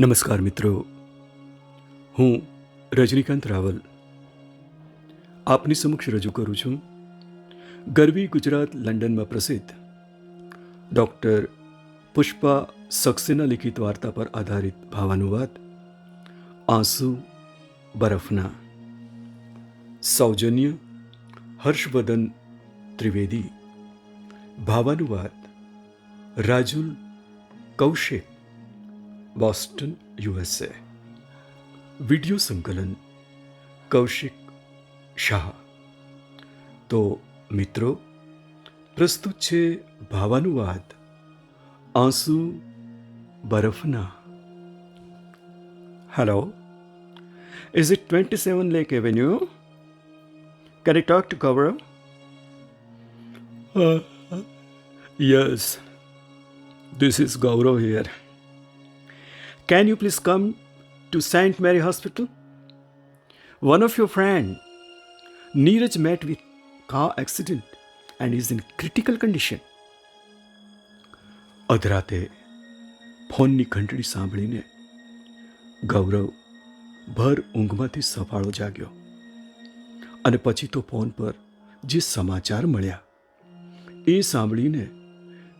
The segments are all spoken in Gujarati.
નમસ્કાર મિત્રો. હું રજનીકાંત રાવલ. આપની સમક્ષ રજૂ કરું છું. ગરવી ગુજરાત લંડનમાં પ્રસિદ્ધ ડૉક્ટર પુષ્પા સક્સેના લિખિત વાર્તા પર આધારિત ભાવાનુવાદ આંસુ, બરફના સૌજન્ય હર્ષવર્ધન ત્રિવેદી, ભાવાનુવાદ, Rajul Kaushik Boston USA video સંકલન, કૌશિક શાહ. તો મિત્રો, પ્રસ્તુત છે ભાવાનુવાદ, આંસુ બરફના. Hello is it twenty seven lake avenue can it talk to cover yes this is Gaurav here. Can you please come to St. Mary Hospital? One of your friend, Neeraj, met with car accident and is in critical condition. અધરાતે ફોનની ઘંટડી સાંભળીને ગૌરવ ભર ઊંઘમાંથી સફાળો જાગ્યો અને પછી તો ફોન પર જે સમાચાર મળ્યા એ સાંભળીને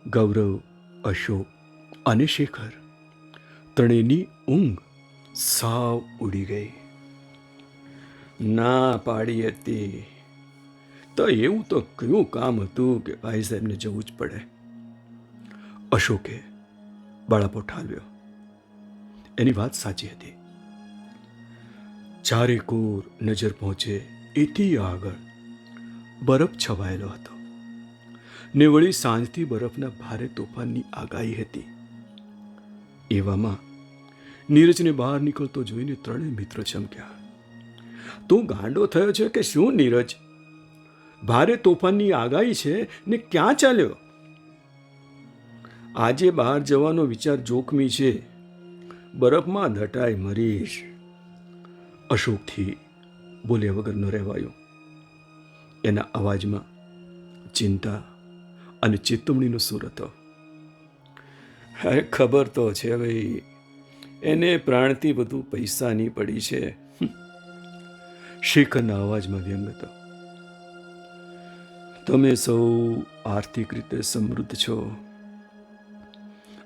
ગૌરવ અશોક અને શેખર ત્રણેયની ઊંઘ સાવ ઉડી ગઈ. ના પાડી હતી તો એવું તો કયું કામ હતું કે ભાઈ સાહેબને જવું જ પડે? અશોકે બાળાપો ઠાલવ્યો. એની વાત સાચી હતી. ચારે કોર નજર પહોંચે એથી આગળ બરફ છવાયેલો હતો. ને વળી સાંજથી બરફના ભારે તોફાનની આગાહી હતી. એવામાં, નીરજને બહાર નીકળતો જોઈને ત્રણેય મિત્ર ચમક્યા. તું ગાંડો થયો છે કે શું, નીરજ? ભારે તોફાનની આગાહી છે ને ક્યાં ચાલ્યો? આજે બહાર જવાનો વિચાર જોખમી છે. બરફમાં દટાઈ મરીશ. અશોકથી બોલ્યા વગર ન રહેવાયું. એના અવાજમાં ચિંતા અને ચેતવણીનો સૂર હતો. અરે ખબર તો છે ભાઈ. એને પ્રાણથી વધુ પૈસાની પડી છે. શેખરના અવાજમાં વ્યંગ હતો તમે સૌ આર્થિક રીતે સમૃદ્ધ છો.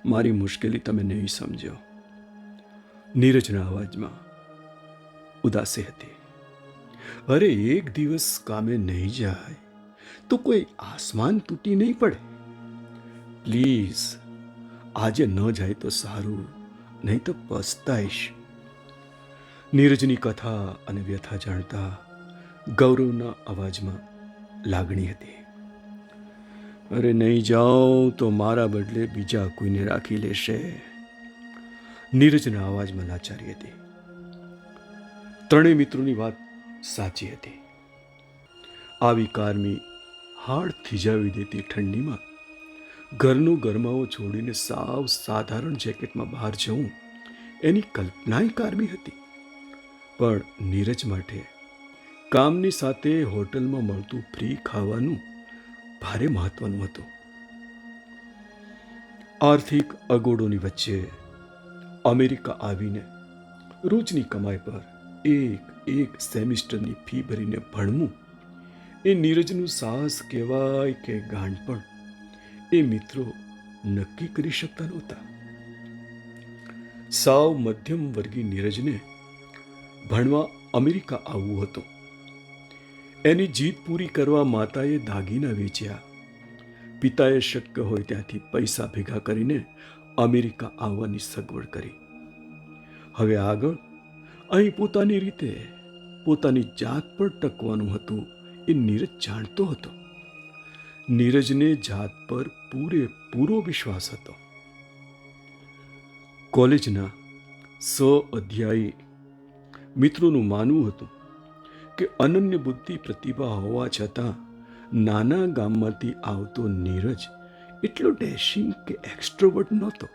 મારી મુશ્કેલી તમે નહીં સમજો નીરજના અવાજમાં ઉદાસી હતી. અરે, એક દિવસ કામે નહીં જાય તો કોઈ આસમાન તૂટી નહીં પડે. પ્લીઝ આજે ન જાય તો સારું, નહીં તો પસ્તાઈશ. નીરજની કથા અને વ્યથા જાણતા ગૌરવના અવાજમાં લાગણી હતી. અરે નહીં જાઉં તો મારા બદલે બીજા કોઈને રાખી લેશે. નીરજના અવાજમાં લાચારી હતી. ત્રણેય મિત્રોની વાત સાચી હતી. આવી કારમી હાડ થીજાવી દેતી ઠંડીમાં ઘરનો ગરમાવો છોડીને સાવ સાધારણ જેકેટમાં બહાર જવું, એની કલ્પનાય કારમી હતી. પણ નીરજ માટે કામની સાથે હોટલમાં મળતું ફ્રી ખાવાનું ભારે મહત્વનું હતું. આર્થિક અગોડોની વચ્ચે અમેરિકા આવીને રોજની કમાઈ પર એક એક સેમિસ્ટરની ફી ભરીને ભણવું, એ નીરજનું સાહસ કહેવાય કે ગાંડપણ એ મિત્રો નક્કી કરી શકતા નહોતા. સાવ મધ્યમ વર્ગી નીરજને ભણવા અમેરિકા આવવું હતું. એની જીત પૂરી કરવા માતાએ દાગીના વેચ્યા. પિતાએ શક્ય હોય ત્યાંથી પૈસા ભેગા કરીને અમેરિકા આવવાની સગવડ કરી. હવે આગળ અહીં પોતાની રીતે પોતાની જાત પર ટકવાનું હતું એ નીરજ જાણતો હતો. નીરજને જાત પર પૂરેપૂરો વિશ્વાસ હતો. કોલેજના સ અધ્યાયી મિત્રોનું માનવું હતું કે અનન્ય બુદ્ધિ પ્રતિભા હોવા છતાં નાના ગામમાંથી આવતો નીરજ એટલો ડેશિંગ કે એક્સ્ટ્રોવર્ટ નહોતો,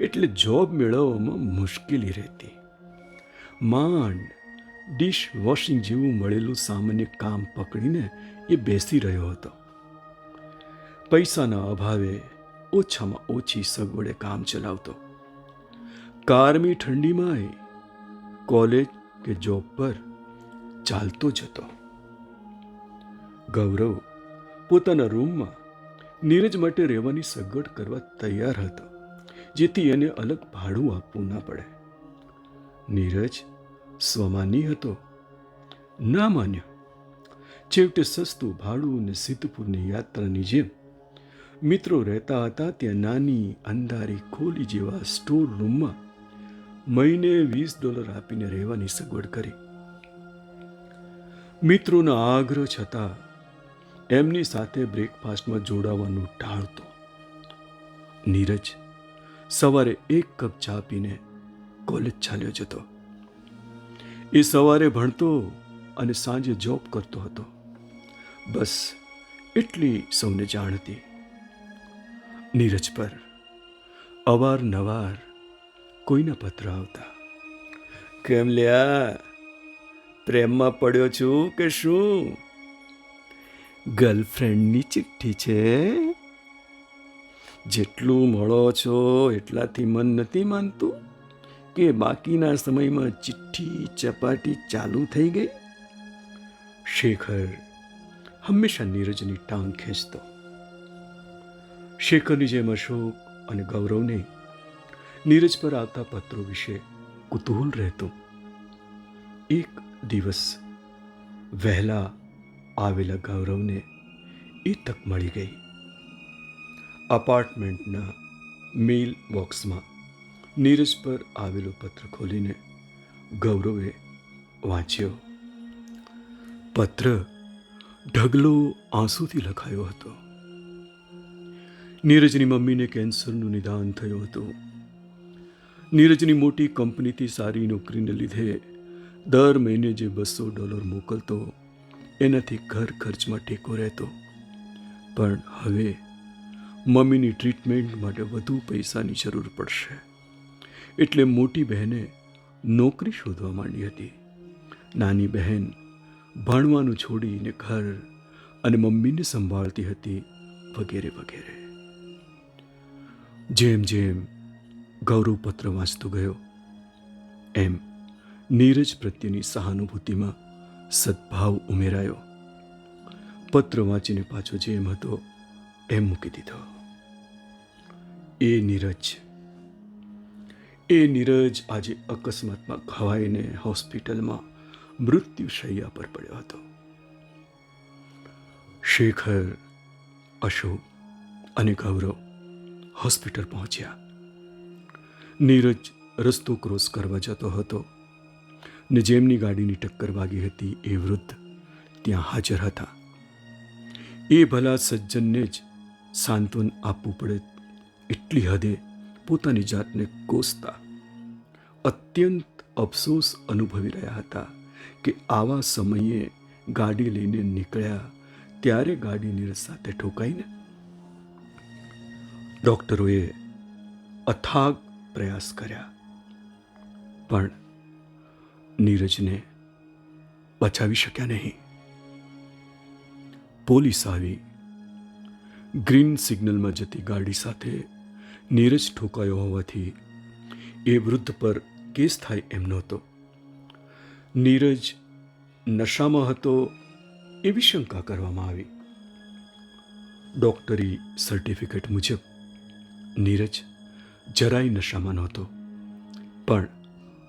એટલે જોબ મેળવવામાં મુશ્કેલી રહેતી. માંડ ડિશ વોશિંગ જેવું મળેલું સામાન્ય કામ પકડીને એ બેસી રહ્યો હતો. પૈસાના અભાવે ઓછામાં ઓછી સગવડે કામ ચલાવતો. કારમી ઠંડીમાં કોલેજ કે જોબ પર ચાલતો જતો. ગૌરવ પોતાના રૂમમાં નીરજ માટે રહેવાની સગવડ કરવા તૈયાર હતો, જેથી એને અલગ ભાડું આપવું ના પડે. નીરજ સ્વમાની હતો. ના માન્યો. છેવટે સસ્તું ભાડું અને સિદ્ધપુરની યાત્રાની જેમ મિત્રો રહેતા હતા ત્યાં નાની અંધારી ખોલી જેવા સ્ટોર રૂમમાં મહિને વીસ ડોલર આપીને રહેવાની સગવડ કરી. મિત્રોના આગ્રહ છતાં એમની સાથે બ્રેકફાસ્ટમાં જોડાવાનું ટાળતો. નીરજ સવારે એક કપ ચા પીને કોલેજ ચાલ્યો જતો. એ સવારે ભણતો અને સાંજે જોબ કરતો હતો. બસ, એટલી સૌને જાણ હતી. નીરજ પર. અવારનવાર કોઈના પત્ર આવતા. કેમ લ્યા? પ્રેમમાં પડ્યો છું કે શું? ગર્લફ્રેન્ડની ચિઠ્ઠી છે. જેટલું મળો છો એટલાથી મન નથી માનતું કે બાકીના સમયમાં ચિઠ્ઠી ચપાટી ચાલુ થઈ ગઈ. શેખર હંમેશા નીરજની ટાંગ ખેંચતો. શેખરની જેમ અશોક અને ગૌરવને નીરજ પર આવતા પત્રો વિશે કુતૂહલ રહેતું. એક દિવસ વહેલા આવેલા ગૌરવને એ તક મળી ગઈ. અપાર્ટમેન્ટના મેલ બોક્સમાં નીરજ પર આવેલો પત્ર ખોલીને ગૌરવે વાંચ્યો. પત્ર ઢગલો આંસુથી લખાયો હતો. નીરજની મમ્મીને કેન્સરનું નિદાન થયું હતું. નીરજની મોટી કંપનીથી સારી નોકરીને લીધે દર મહિને જે બસો ડોલર મોકલતો, એનાથી ઘર ખર્ચમાં ટેકો રહેતો. પણ હવે મમ્મીની ટ્રીટમેન્ટ માટે વધુ પૈસાની જરૂર પડશે. એટલે મોટી બહેને નોકરી શોધવા માંડી હતી. નાની બહેન ભણવાનું છોડીને ઘર અને મમ્મીને સંભાળતી હતી વગેરે વગેરે. જેમ જેમ ગૌરવ પત્ર વાંચતો ગયો, એમ નીરજ પ્રત્યેની સહાનુભૂતિમાં સદભાવ ઉમેરાયો. પત્ર વાંચીને પાછો જેમ હતો, એમ મૂકી દીધો. એ નીરજ એ નીરજ આજે અકસ્માતમાં ઘવાઈને હોસ્પિટલમાં મૃત્યુશૈયા પર પડ્યો હતો. શેખર, અશોક અને ગૌરવ હોસ્પિટલ પહોંચ્યા. નીરજ રસ્તો ક્રોસ કરવા જતો હતો ને જેમની ગાડીની ટક્કર વાગી હતી એ વૃદ્ધ ત્યાં હાજર હતા. એ ભલા સજ્જનને જ સાંત્વન આપવું પડે એટલી હદે પોતાની જાતને કોસતા અત્યંત અફસોસ અનુભવી રહ્યા હતા કે આવા સમયે ગાડી લઈને નીકળ્યા ત્યારે ગાડી નીરજ સાથે ઠોકાઈને ડૉક્ટરોએ અથાગ પ્રયાસ કર્યા. પણ નીરજને બચાવી શક્યા નહીં. પોલીસ આવી. ગ્રીન સિગ્નલમાં જતી ગાડી સાથે નીરજ ઠોકાયો હોવાથી એ વૃદ્ધ પર કેસ થાય એમ નહોતો. નીરજ નશામાં હતો એવી શંકા કરવામાં આવી. ડોક્ટરી સર્ટિફિકેટ મુજબ નીરજ જરાય નશામાં નહોતો. પણ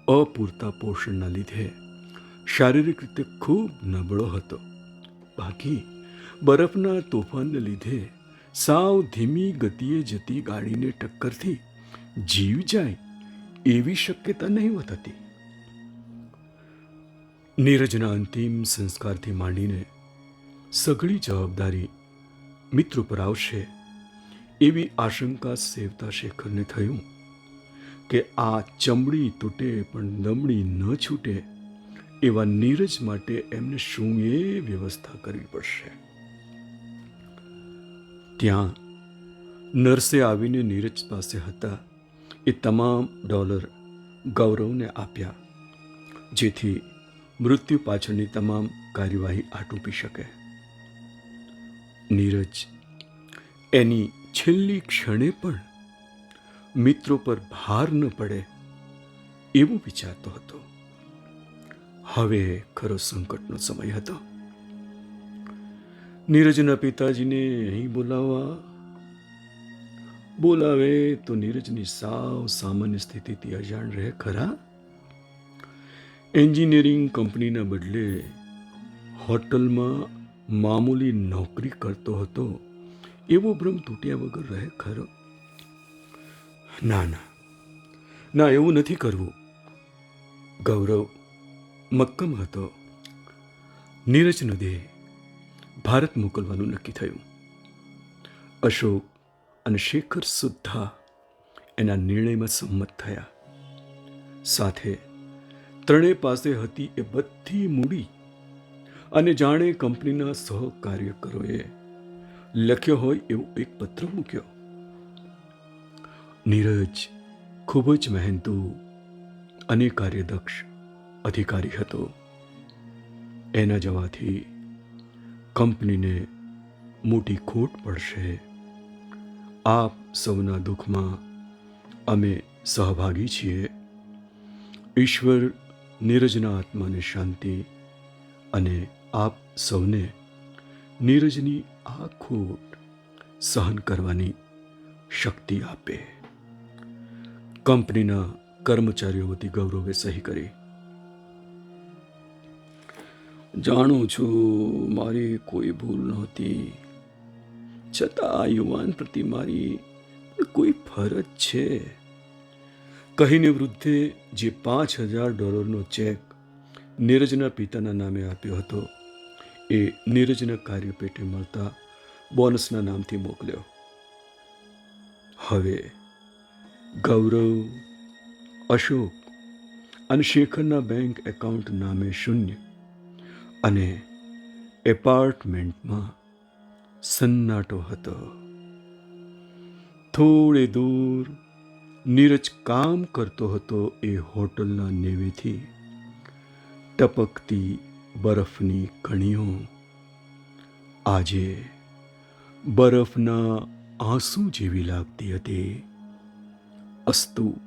અપૂરતા પોષણના લીધે શારીરિક રીતે ખૂબ નબળો હતો. બાકી બરફના તોફાનને લીધે સાવ ધીમી ગતિએ જતી ગાડીને ટક્કરથી જીવ જાય એવી શક્યતા નહીવત હતી. નીરજના અંતિમ સંસ્કારથી માંડીને સઘળી જવાબદારી મિત્રો પર આવશે એવી આશંકા સેવતા શેખરને થયું કે આ ચમડી તૂટે પણ દમડી ન છૂટે એવા નીરજ માટે એમને શું એ વ્યવસ્થા કરવી પડશે? ત્યાં નર્સે આવીને નીરજ પાસે હતા. એ તમામ ડોલર ગૌરવને આપ્યા, જેથી મૃત્યુ પાછળની તમામ કાર્યવાહી આટોપી શકે. નીરજ એની છેલ્લી ક્ષણે પણ મિત્રો પર ભાર ન પડે એવું વિચારતો હતો. હવે ખરો સંકટનો સમય હતો. નીરજના પિતાજીને અહીં બોલાવવા. બોલાવે તો નીરજની સાવ સામાન્ય સ્થિતિથી અજાણ રહે ખરા? એન્જિનિયરિંગ કંપનીના બદલે હોટલમાં મામૂલી નોકરી કરતો હતો. એવો ભ્રમ તૂટ્યા વગર રહે ખરો? ના ના. ના, એવું નથી કરવું. ગૌરવ, મક્કમ હતો. નીરજનો દેહ ભારત મોકલવાનું નક્કી થયું. અશોક અને શેખર સુદ્ધા એના નિર્ણયમાં સંમત થયા. સાથે ત્રણેય પાસે હતી એ બધી મૂડી અને જાણે કંપનીના સહકાર્યકરોએ લખ્યો હોય એવો એક પત્ર મૂક્યો. નીરજ ખૂબ જ મહેનતુ, અને કાર્યદક્ષ અધિકારી હતો. એના જવાથી કંપનીને મોટી ખોટ પડશે. આપ સૌના દુઃખમાં અમે સહભાગી છીએ. ઈશ્વર નીરજના આત્માને શાંતિ, અને આપ સૌને નીરજની આ ખોટ સહન કરવાની શક્તિ આપે. કંપનીના કર્મચારીઓ વતી ગૌરવે સહી કરી. જાણું છું મારી કોઈ ભૂલ નહોતી. છતાં આ યુવાન પ્રતિ મારી કોઈ ફરજ છે. કહીને વૃદ્ધે જે પાંચ હજાર ડોલરનો ચેક નીરજના પિતાના નામે આપ્યો હતો એ કાર્ય કાર્યપેટે મળતા બોનસના નામથી મોકલ્યો. હવે ગૌરવ, અશોક અને શેખરના બેંક એકાઉન્ટ નામે શૂન્ય અને એપાર્ટમેન્ટમાં સન્નાટો હતો. થોડે દૂર નીરજ કામ કરતો હતો એ હોટલના નેવેથી ટપકતી બરફની કણીઓ. આજે બરફના આંસુ જેવી લાગતી હતી. અસ્તુ.